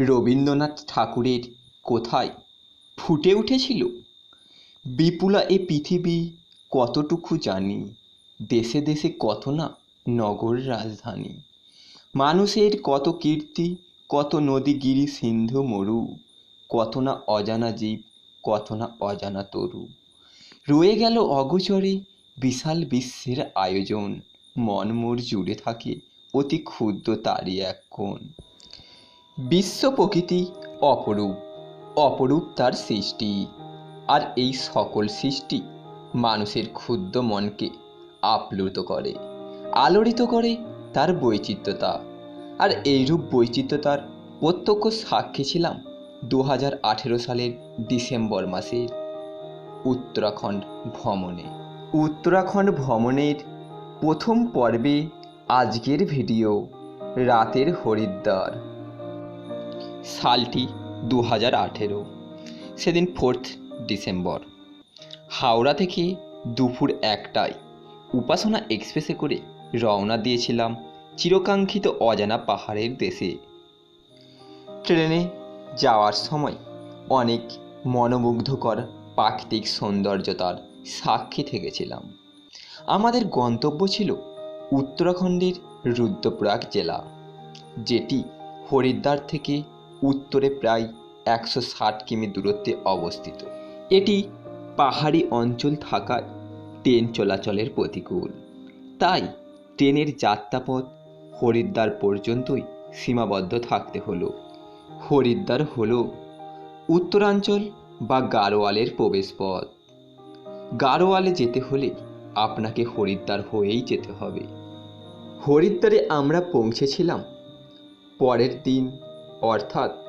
রবীন্দ্রনাথ ঠাকুরের কোথায় ফুটে উঠেছিল? বিপুলা এ পৃথিবী কতটুকু জানি? দেশে দেশে কত না নগর রাজধানী। মানুষের কত কীর্তি, কত নদী গিরি সিন্ধু মরু। কত না অজানা জীব, কত না অজানা তরু। রয়ে গেল অগোচরে বিশাল বিশ্বের আয়োজন। মন মোর জুড়ে থাকে অতি ক্ষুদ্র তারই এক কোণ। বিশ্ব প্রকৃতি অপরূপ অপরূপ তার সৃষ্টি। আর এই সকল সৃষ্টি মানুষের ক্ষুদ্র মনকে আপ্লুত করে, আলোড়িত করে তার বৈচিত্র্যতা আর এইরূপ বৈচিত্র্যতার প্রত্যক্ষ সাক্ষী ছিলাম দু হাজার আঠেরো সালের ডিসেম্বর মাসের উত্তরাখণ্ড ভ্রমণে। উত্তরাখণ্ড ভ্রমণের প্রথম পর্বে আজকের ভিডিও, রাতের হরিদ্বার। সালটি দু হাজার আঠেরো, সেদিন ফোর্থ ডিসেম্বর। হাওড়া থেকে দুপুর একটায় উপাসনা এক্সপ্রেসে করে রওনা দিয়েছিলাম চিরকাঙ্ক্ষিত অজানা পাহাড়ের দেশে। ট্রেনে যাওয়ার সময় অনেক মনোমুগ্ধকর প্রাকৃতিক সৌন্দর্যতার সাক্ষী থেকেছিলাম। আমাদের গন্তব্য ছিল উত্তরাখণ্ডের রুদ্রপ্রয়াগ জেলা, যেটি হরিদ্বার থেকে উত্তরে প্রায় একশো ষাট কিমি দূরত্বে অবস্থিত। এটি পাহাড়ি অঞ্চল থাকায় ট্রেন চলাচলের প্রতিকূল। তাই ট্রেনের যাত্রাপথ হরিদ্বার পর্যন্তই সীমাবদ্ধ থাকতে হলো। হরিদ্বার হল উত্তরাঞ্চল বা গারোয়ালের প্রবেশপথ। গারোয়ালে যেতে হলে আপনাকে হরিদ্বার হয়েই যেতে হবে। হরিদ্বারে আমরা পৌঁছেছিলাম পরের দিন, অর্থাৎ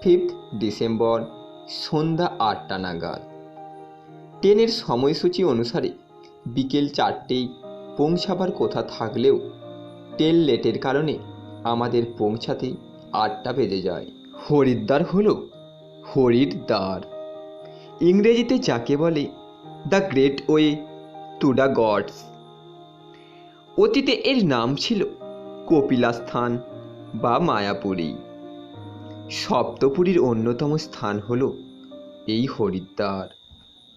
ফিফথ ডিসেম্বর সন্ধ্যা আটটা নাগাদ। ট্রেনের সময়সূচি অনুসারে বিকেল চারটেই পৌঁছাবার কথা থাকলেও ট্রেন লেটের কারণে আমাদের পৌঁছাতে আটটা বেজে যায়। হরিদ্বার হল হরিদ্বার। ইংরেজিতে যাকে বলে the great way to the gods অতীতে এর নাম ছিল কপিলাস্থান বা মায়াপুরী। সপ্তপুরীর অন্যতম স্থান হল এই হরিদ্বার।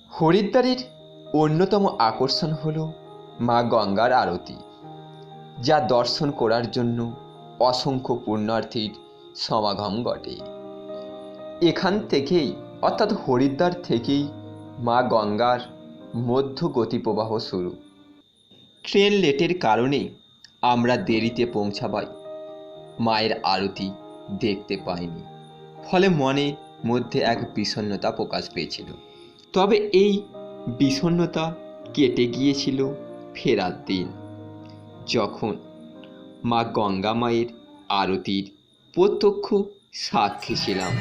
হরিদ্বারের অন্যতম আকর্ষণ হল মা গঙ্গার আরতি, যা দর্শন করার জন্য অসংখ্য পুণ্যার্থীর সমাগম ঘটে। এখান থেকেই, অর্থাৎ হরিদ্বার থেকেই মা গঙ্গার মধ্য গতিপ্রবাহ শুরু। ট্রেন লেটের কারণে আমরা দেরিতে পৌঁছাবাই। মায়ের আরতি দেখতে পাইনি। ফলে মনে মধ্যে এক বিষণ্নতা প্রকাশ পেয়েছিল। তবে এই বিষণ্নতা কেটে গিয়েছিল ফেরার দিন। যখন মা গঙ্গা মায়ের আরতির প্রত্যক্ষ সাক্ষী ছিলাম।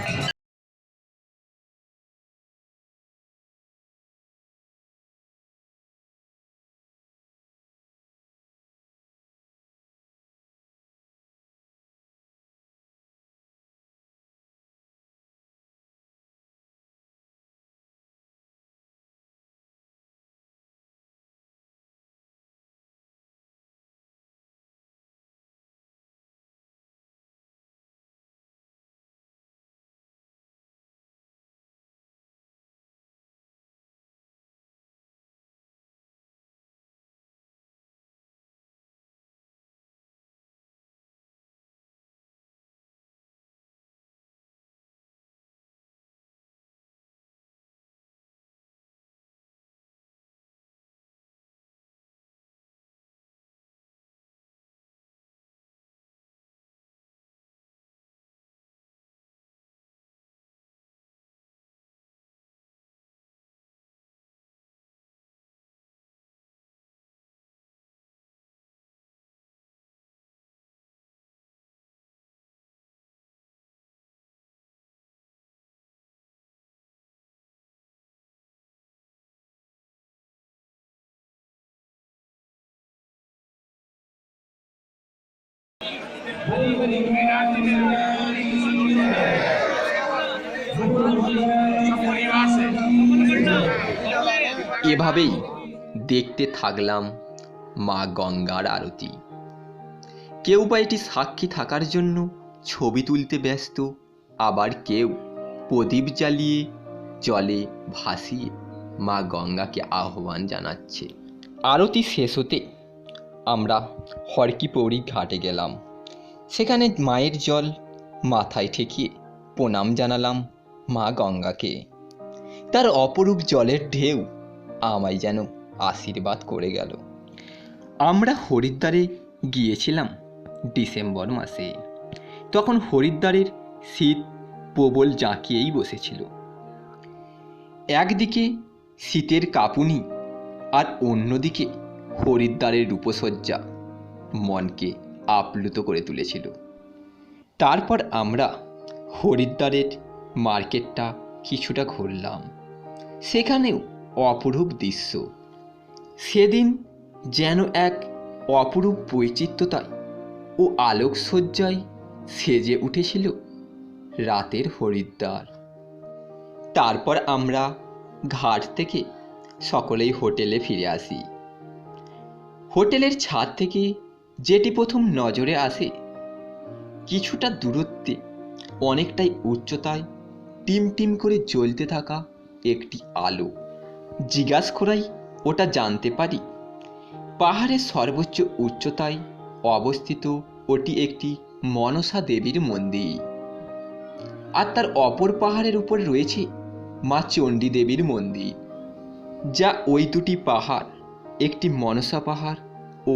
এভাবেই দেখতে থাকলাম মা গঙ্গার আরতি। কেউ বা এটি সাক্ষী থাকার জন্য ছবি তুলতে ব্যস্ত, আবার কেউ প্রদীপ জ্বালিয়ে জলে ভাসিয়ে মা গঙ্গাকে আহ্বান জানাচ্ছে। আরতি শেষ হতে আমরা হরকিপৌরি ঘাটে গেলাম। সেখানে মায়ের জল, মাথায় ঠেকিয়ে প্রণাম জানালাম মা গঙ্গাকে। তার অপরূপ জলের ঢেউ আমায় যেন আশীর্বাদ করে গেল। আমরা হরিদ্বারে গিয়েছিলাম ডিসেম্বর মাসে। তখন হরিদ্বারের শীত প্রবল জাঁকিয়েই বসেছিল। একদিকে শীতের কাঁপুনি আর অন্যদিকে হরিদ্বারের রূপসজ্জা মনকে আপ্লুত করে তুলেছিল। তারপর আমরা হরিদ্বারের মার্কেটটা কিছুটা ঘুরলাম। সেখানেও অপরূপ দৃশ্য। সেদিন যেন এক অপরূপ বৈচিত্র্যতায় ও আলোকসজ্জায় সেজে উঠেছিল রাতের হরিদ্বার তারপর আমরা ঘাট থেকে সকলেই হোটেলে ফিরে আসি। হোটেলের ছাদ থেকে যেটি প্রথম নজরে আসে, কিছুটা দূরত্বে, অনেকটাই উচ্চতায় টিম টিম করে জ্বলতে থাকা একটি আলো। জিজ্ঞাস করাই ওটা জানতে পারি। পাহাড়ের সর্বোচ্চ উচ্চতায় অবস্থিত ওটি একটি মনসা দেবীর মন্দির। আর তার অপর পাহাড়ের উপর রয়েছে মা চণ্ডী দেবীর মন্দির, যা ওই দুটি পাহাড় একটি মনসা পাহাড় ও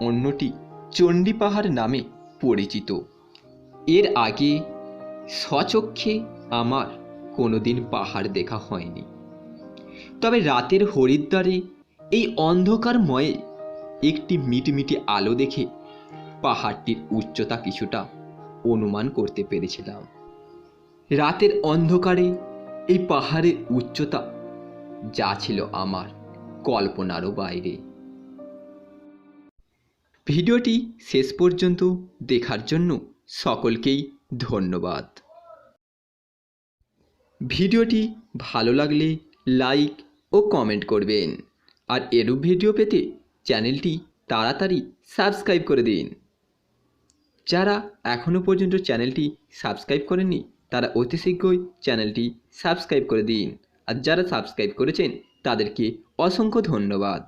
অন্যটি চণ্ডী পাহাড় নামে পরিচিত। এর আগে স্বচক্ষে আমার কোনোদিন পাহাড় দেখা হয়নি। তবে রাতের হরিদ্বারে এই অন্ধকারময়ে একটি মিটমিটি আলো দেখে পাহাড়টির উচ্চতা কিছুটা অনুমান করতে পেরেছিলাম। রাতের অন্ধকারে এই পাহাড়ের উচ্চতা যা ছিল আমার কল্পনারও বাইরে। ভিডিওটি শেষ পর্যন্ত দেখার জন্য সকলকেই ধন্যবাদ। ভিডিওটি ভালো লাগলে লাইক ও কমেন্ট করবেন। আর এরূপ ভিডিও পেতে চ্যানেলটি তাড়াতাড়ি সাবস্ক্রাইব করে দিন। যারা এখনও পর্যন্ত চ্যানেলটি সাবস্ক্রাইব করেননি, তারা অতি শীঘ্রই চ্যানেলটি সাবস্ক্রাইব করে দিন। আর যারা সাবস্ক্রাইব করেছেন, তাদেরকে অসংখ্য ধন্যবাদ।